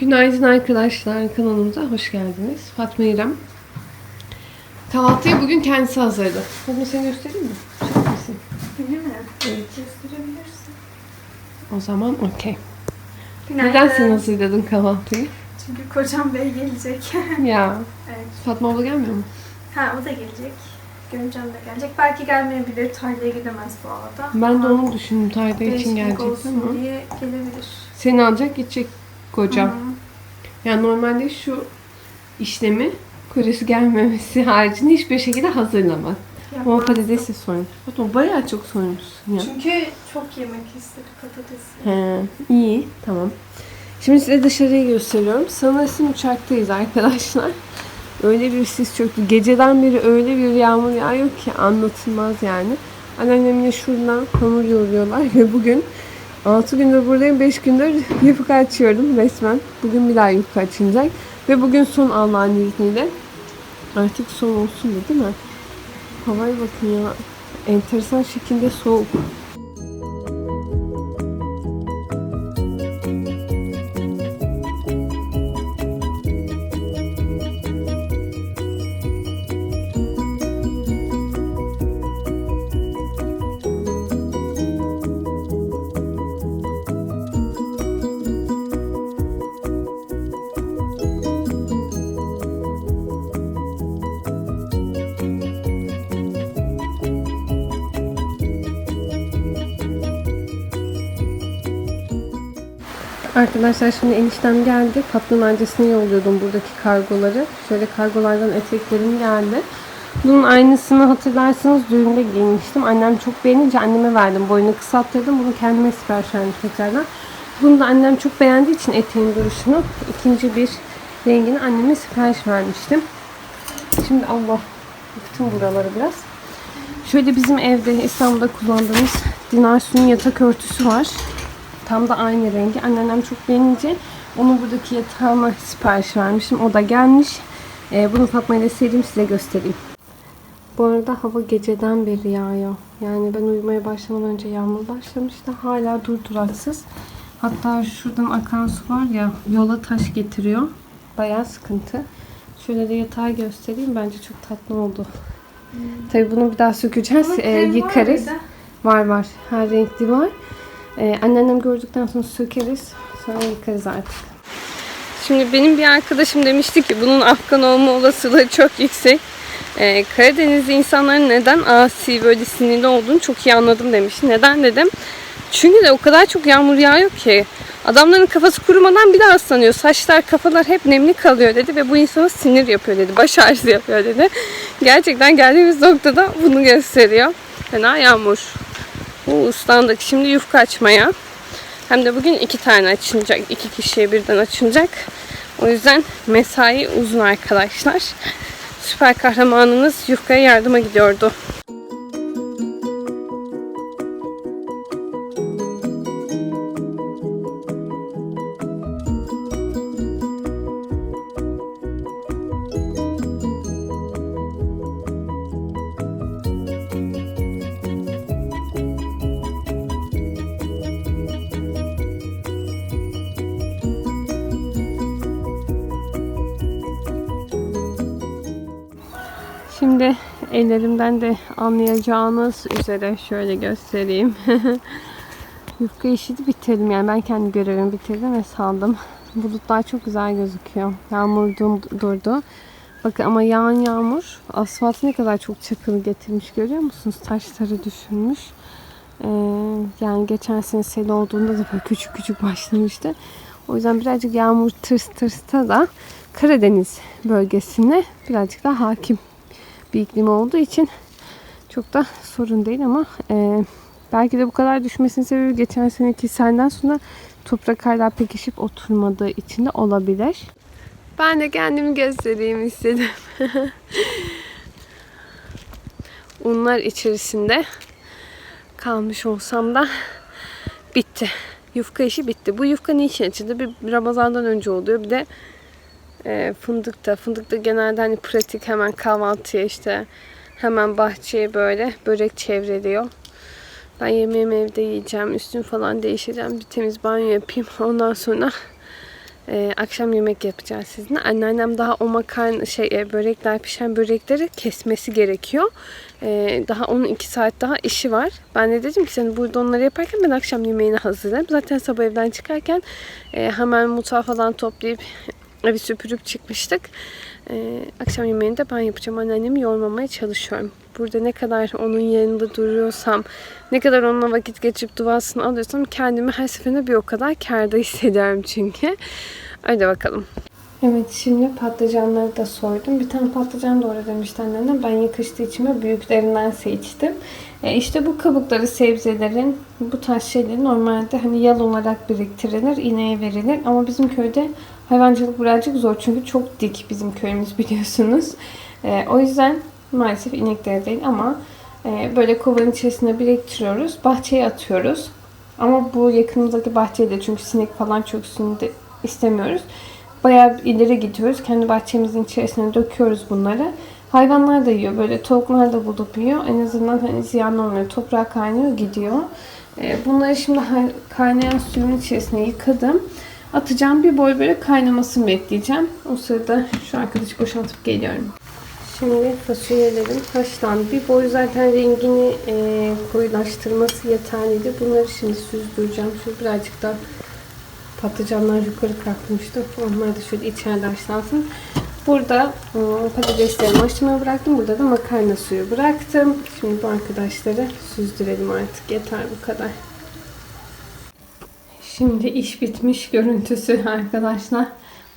Günaydın arkadaşlar kanalımıza hoş geldiniz. Fatma İrem. Kahvaltıyı bugün kendisi hazırladı. Fatma seni göstereyim mi? Çek misin? Değil mi? Evet. Gösterebilirsin. O zaman okey. Günaydın. Neden sen hazırladın kahvaltıyı? Çünkü kocam bey gelecek. Ya evet. Fatma abla gelmiyor mu? Ha o da gelecek. Görümcem de gelecek. Belki gelmeyebilir. Tarlaya gidemez bu arada. Ben de Ama onu düşündüm Tayda için gelecek ama. diye gelebilir. Seni alacak gidecek kocam. Hı. Yani normalde şu işlemi kocası gelmemesi haricinde hiçbir şekilde hazırlamaz. Ama patatesi soymuş. Fatma bayağı çok soymuşsun ya. Çünkü çok yemek istedi patatesi. He, iyi. Tamam. Şimdi size dışarıyı gösteriyorum. Sanırsın uçaktayız arkadaşlar. Öyle bir sis çöktü. Geceden beri öyle bir yağmur yağıyor ki anlatılmaz yani. Anneannemle şuradan hamur yoğuruyorlar ve bugün 6 gündür buradayım. 5 gündür yufka açıyorum resmen. Bugün bir daha yufka açılacak. Ve bugün son Allah'ın izniyle. Artık son olsun da değil mi? Havaya bakın ya. Enteresan şekilde soğuk. Arkadaşlar şimdi eniştem geldi. Tatlının ancasını yolluyordum buradaki kargoları. Şöyle kargolardan eteklerim geldi. Bunun aynısını hatırlarsanız düğünde giymiştim. Annem çok beğenince anneme verdim. Boyunu kısalttırdım. Bunu kendime sipariş verdim tekrardan. Bunu da annem çok beğendiği için eteğin duruşunu ikinci bir rengini anneme sipariş vermiştim. Şimdi Allah yıktım buraları biraz. Şöyle bizim evde İstanbul'da kullandığımız Dinar Su'nun yatak örtüsü var. Tam da aynı rengi. Anneannem çok beğenince onu buradaki yatağıma sipariş vermişim. O da gelmiş. Ee, bunu Fatma ile sereyim size göstereyim. Bu arada hava geceden beri yağıyor. Yani ben uyumaya başlamadan önce yağmur başlamıştı. Hala durduraksız. Hatta şuradan akan su var ya yola taş getiriyor. Bayağı sıkıntı. Şöyle de yatağı göstereyim. Bence çok tatlı oldu. Tabii bunu bir daha sökeceğiz. Ama Ee, var yıkarız. mıydı? Var var. Her renkli var. Ee, anneannem gördükten sonra sökeriz. Sonra yıkarız artık. Şimdi benim bir arkadaşım demişti ki bunun Afgan olma olasılığı çok yüksek. Ee, Karadenizli insanların neden asi böyle sinirli olduğunu çok iyi anladım demiş. Neden dedim. Çünkü de o kadar çok yağmur yağıyor ki adamların kafası kurumadan bir daha ıslanıyor. Saçlar, kafalar hep nemli kalıyor dedi ve bu insana sinir yapıyor dedi. Baş ağrısı yapıyor dedi. Gerçekten geldiğimiz noktada bunu gösteriyor. Fena yağmur. Bu ıslandık. Şimdi yufka açmaya. Hem de bugün iki tane açılacak. iki kişiye birden açılacak. O yüzden mesai uzun arkadaşlar. Süper kahramanınız yufkaya yardıma gidiyordu. Ellerimden de anlayacağınız üzere şöyle göstereyim. Yufka işi de bitirdim yani ben kendi görevimi bitirdim ve saldım. Bulutlar çok güzel gözüküyor. Yağmur dur- durdu. Bakın ama yağan yağmur asfaltı ne kadar çok çakılı getirmiş görüyor musunuz? Taşları düşürmüş. Ee, yani geçen sene sel olduğunda da böyle küçük küçük başlamıştı. O yüzden birazcık yağmur tırs tırsta da Karadeniz bölgesine birazcık daha hakim bir iklim olduğu için çok da sorun değil ama e, belki de bu kadar düşmesinin sebebi geçen seneki selden sonra toprak hala pekişip oturmadığı için de olabilir. Ben de kendimi göstereyim istedim. Unlar içerisinde kalmış olsam da bitti. Yufka işi bitti. Bu yufka niçin açıldı? Bir Ramazan'dan önce oluyor. Bir de e, fındıkta. Fındıkta genelde hani pratik hemen kahvaltıya işte hemen bahçeye böyle börek çevreliyor. Ben yemeğimi evde yiyeceğim. Üstüm falan değişeceğim. Bir temiz banyo yapayım. Ondan sonra Ee, akşam yemek yapacağız sizinle. Anneannem daha o makarna şey e, börekler pişen börekleri kesmesi gerekiyor. Ee, daha onun iki saat daha işi var. Ben de dedim ki sen burada onları yaparken ben akşam yemeğini hazırlarım. Zaten sabah evden çıkarken e, hemen mutfağı falan toplayıp evi süpürüp çıkmıştık. Ee, akşam yemeğini de ben yapacağım. Anneannemi yormamaya çalışıyorum. Burada ne kadar onun yanında duruyorsam, ne kadar onunla vakit geçirip duasını alıyorsam kendimi her seferinde bir o kadar kârda hissediyorum çünkü. Hadi bakalım. Evet şimdi patlıcanları da soydum. Bir tane patlıcan doğra demişti annem. Ben yakıştığı için de büyüklerinden seçtim. E işte bu kabukları sebzelerin bu tarz şeyleri normalde hani yal olarak biriktirilir. ineğe verilir. Ama bizim köyde hayvancılık birazcık zor. Çünkü çok dik bizim köyümüz biliyorsunuz. E, o yüzden maalesef ineklere değil ama e, böyle kovanın içerisine biriktiriyoruz. Bahçeye atıyoruz. Ama bu yakınımızdaki bahçeye de çünkü sinek falan çöksün de istemiyoruz. Bayağı ileri gidiyoruz. Kendi bahçemizin içerisine döküyoruz bunları. Hayvanlar da yiyor. Böyle tavuklar da bulup yiyor. En azından hani ziyan olmuyor. Toprağa kaynıyor gidiyor. Ee, Bunları şimdi kaynayan suyun içerisine yıkadım. Atacağım bir boy böyle kaynamasını bekleyeceğim. O sırada şu arkadaşı boşaltıp geliyorum. Şimdi fasulyelerim haşlandı. Bir boy zaten rengini e, koyulaştırması yeterliydi. Bunları şimdi süzdüreceğim. Şöyle birazcık da patlıcanlar yukarı kalkmıştı. Onlar da şöyle içeride haşlansın. Burada ıı, patateslerimi haşlamaya bıraktım. Burada da makarna suyu bıraktım. Şimdi bu arkadaşları süzdürelim artık. Yeter bu kadar. Şimdi iş bitmiş görüntüsü arkadaşlar.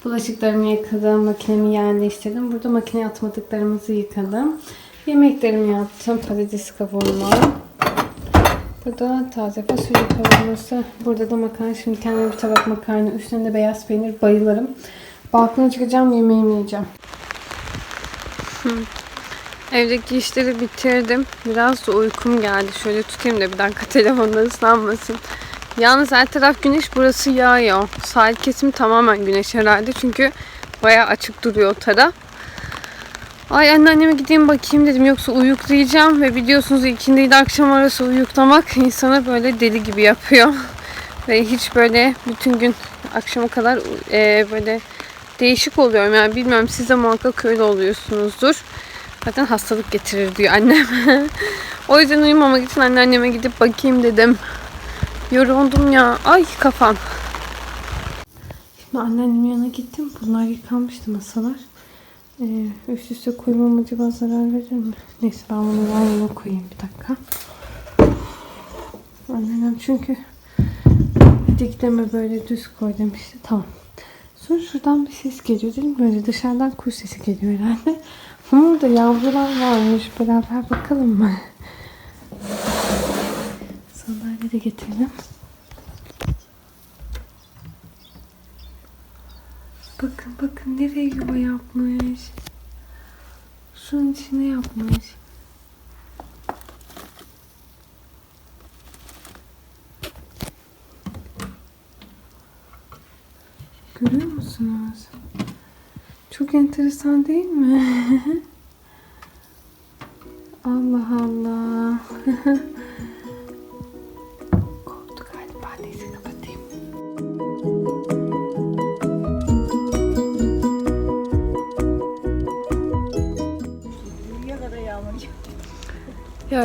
Bulaşıklarımı yıkadım, makinemi yerleştirdim. Burada makineye atmadıklarımızı yıkadım. Yemeklerimi yaptım. Patates kavurma. Burada taze fasulye kavurması. Burada da makarna. Şimdi kendime bir tabak makarna. Üstünde de beyaz peynir. Bayılırım. Balkona çıkacağım. Yemeğimi yiyeceğim. Evdeki işleri bitirdim. Biraz da uykum geldi. Şöyle tutayım da bir dakika telefonda ıslanmasın. Yalnız her taraf güneş burası yağıyor. Sahil kesimi tamamen güneş herhalde. Çünkü bayağı açık duruyor o taraf. Ay anneanneme gideyim bakayım dedim. Yoksa uyuklayacağım. Ve biliyorsunuz ikindi ile akşam arası uyuklamak insanı böyle deli gibi yapıyor. Ve hiç böyle bütün gün akşama kadar e, böyle değişik oluyorum. Yani bilmiyorum siz de muhakkak öyle oluyorsunuzdur. Zaten hastalık getirir diyor annem. o yüzden uyumamak için anneanneme gidip bakayım dedim. Yoruldum ya. Ay kafam. Şimdi anneannemin yanına gittim. Bunlar yıkanmıştı masalar. Ee, üst üste koymam acaba zarar verir mi? Neyse ben bunu yan yana koyayım bir dakika. Anneannem çünkü dikleme böyle düz koy demişti. Tamam. Sonra şuradan bir ses geliyor. Dedim böyle dışarıdan kuş sesi geliyor herhalde. Ama orada yavrular varmış. Beraber bakalım mı? Sandalye de getirdim. Bakın bakın nereye yuva yapmış. Şunun içine yapmış. Görüyor musunuz? Çok enteresan değil mi? Allah Allah.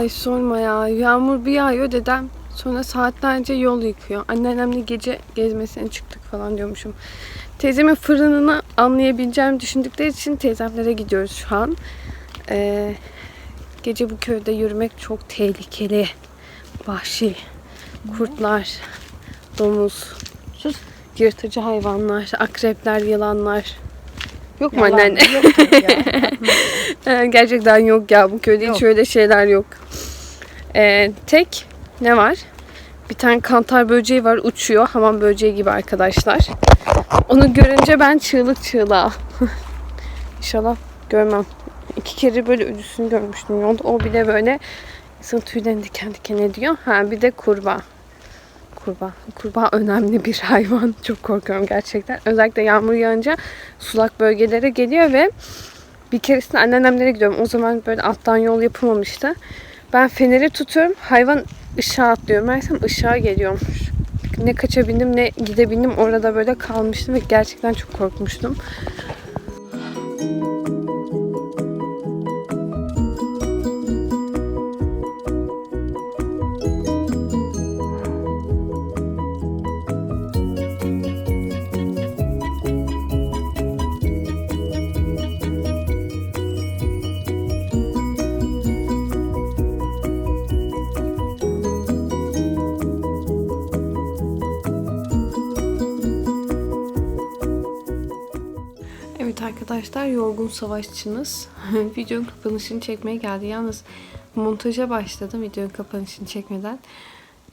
Hiç sorma ya. Yağmur bir yağıyor dedem. Sonra saatlerce yol yıkıyor. Anneannemle gece gezmesine çıktık falan diyormuşum. Teyzemin fırınını anlayabileceğimi düşündükleri için teyzemlere gidiyoruz şu an. Ee, gece bu köyde yürümek çok tehlikeli. Vahşi. Kurtlar, domuz, Sus. yırtıcı hayvanlar, akrepler, yılanlar. Yok mu Yalan. anneanne? Yok ya. Ee, Gerçekten yok ya bu köyde hiç Yok. öyle şeyler yok. Ee, tek ne var? Bir tane kantar böceği var uçuyor. Hamam böceği gibi arkadaşlar. Onu görünce ben çığlık çığlığa. İnşallah görmem. İki kere böyle ölüsünü görmüştüm yolda. O bile böyle insan tüylerini diken diken ediyor. Ha bir de kurbağa. Kurbağa. Kurbağa önemli bir hayvan. Çok korkuyorum gerçekten. Özellikle yağmur yağınca sulak bölgelere geliyor ve bir keresinde anneannemlere gidiyorum. O zaman böyle alttan yol yapılmamıştı. Ben feneri tutuyorum. Hayvan ışığa atlıyor. Meğersem ışığa geliyormuş. ne kaçabildim ne gidebildim. Orada böyle kalmıştım ve gerçekten çok korkmuştum. Arkadaşlar yorgun savaşçınız. Videonun kapanışını çekmeye geldi. Yalnız montaja başladım videonun kapanışını çekmeden.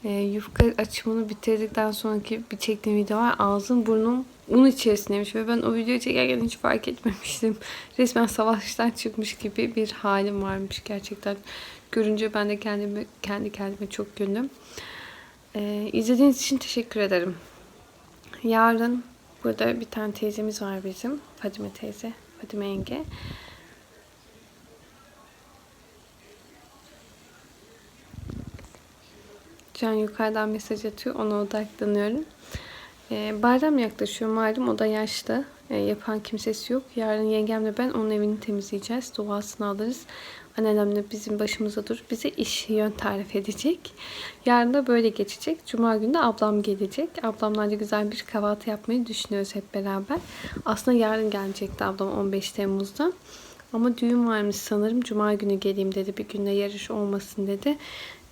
Ee, yufka açımını bitirdikten sonraki bir çektiğim video var. Ağzım burnum un içerisindeymiş ve ben o videoyu çekerken hiç fark etmemiştim. Resmen savaştan çıkmış gibi bir halim varmış gerçekten. Görünce ben de kendimi kendi kendime çok güldüm. Ee, izlediğiniz için teşekkür ederim. Yarın burada bir tane teyzemiz var bizim. Fadime teyze. Fadime yenge. Can yukarıdan mesaj atıyor. Ona odaklanıyorum. Ee, bayram yaklaşıyor malum. O da yaşlı. Ee, yapan kimsesi yok. Yarın yengemle ben onun evini temizleyeceğiz. Duasını alırız. Anneannem de bizim başımıza dur. Bize iş yön tarif edecek. Yarın da böyle geçecek. Cuma günü de ablam gelecek. Ablamlarla güzel bir kahvaltı yapmayı düşünüyoruz hep beraber. Aslında yarın gelecekti ablam 15 Temmuz'da. Ama düğün varmış sanırım. Cuma günü geleyim dedi. Bir günde yarış olmasın dedi.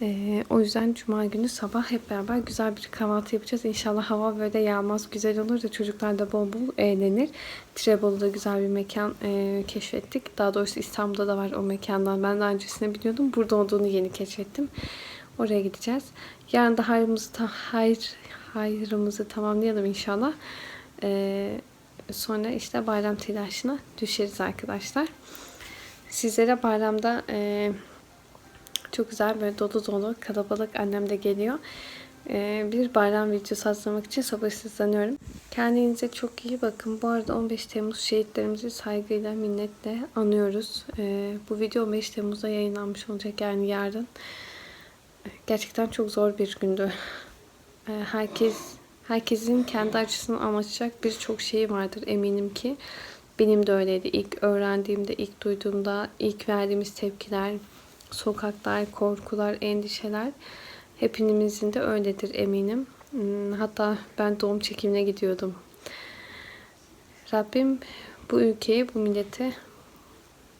Ee, o yüzden Cuma günü sabah hep beraber güzel bir kahvaltı yapacağız. İnşallah hava böyle yağmaz güzel olur da çocuklar da bol bol eğlenir. Trebolu'da güzel bir mekan e, keşfettik. Daha doğrusu İstanbul'da da var o mekandan. Ben daha öncesinde biliyordum. Burada olduğunu yeni keşfettim. Oraya gideceğiz. Yarın da hayrımızı, ta, hayır, hayrımızı tamamlayalım inşallah. Ee, sonra işte bayram telaşına düşeriz arkadaşlar. Sizlere bayramda e, çok güzel böyle dolu dolu kalabalık annem de geliyor. E, bir bayram videosu hazırlamak için sabırsızlanıyorum. Kendinize çok iyi bakın. Bu arada 15 Temmuz şehitlerimizi saygıyla, minnetle anıyoruz. E, bu video 15 Temmuz'da yayınlanmış olacak yani yarın. Gerçekten çok zor bir gündü. E, herkes herkesin kendi açısından anlatacak birçok şeyi vardır eminim ki. Benim de öyleydi. İlk öğrendiğimde, ilk duyduğumda, ilk verdiğimiz tepkiler, sokaklar, korkular, endişeler hepimizin de öyledir eminim. Hmm, Hatta ben doğum çekimine gidiyordum. Rabbim bu ülkeye, bu millete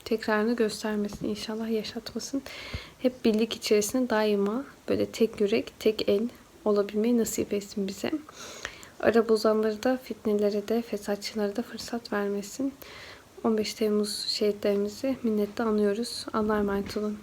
tekrarını göstermesin inşallah yaşatmasın. Hep birlik içerisinde daima böyle tek yürek, tek el olabilmeyi nasip etsin bize. Ara bozanları da, fitnelere de, fesatçılara da fırsat vermesin. 15 Temmuz şehitlerimizi minnetle anıyoruz. Allah'a emanet olun.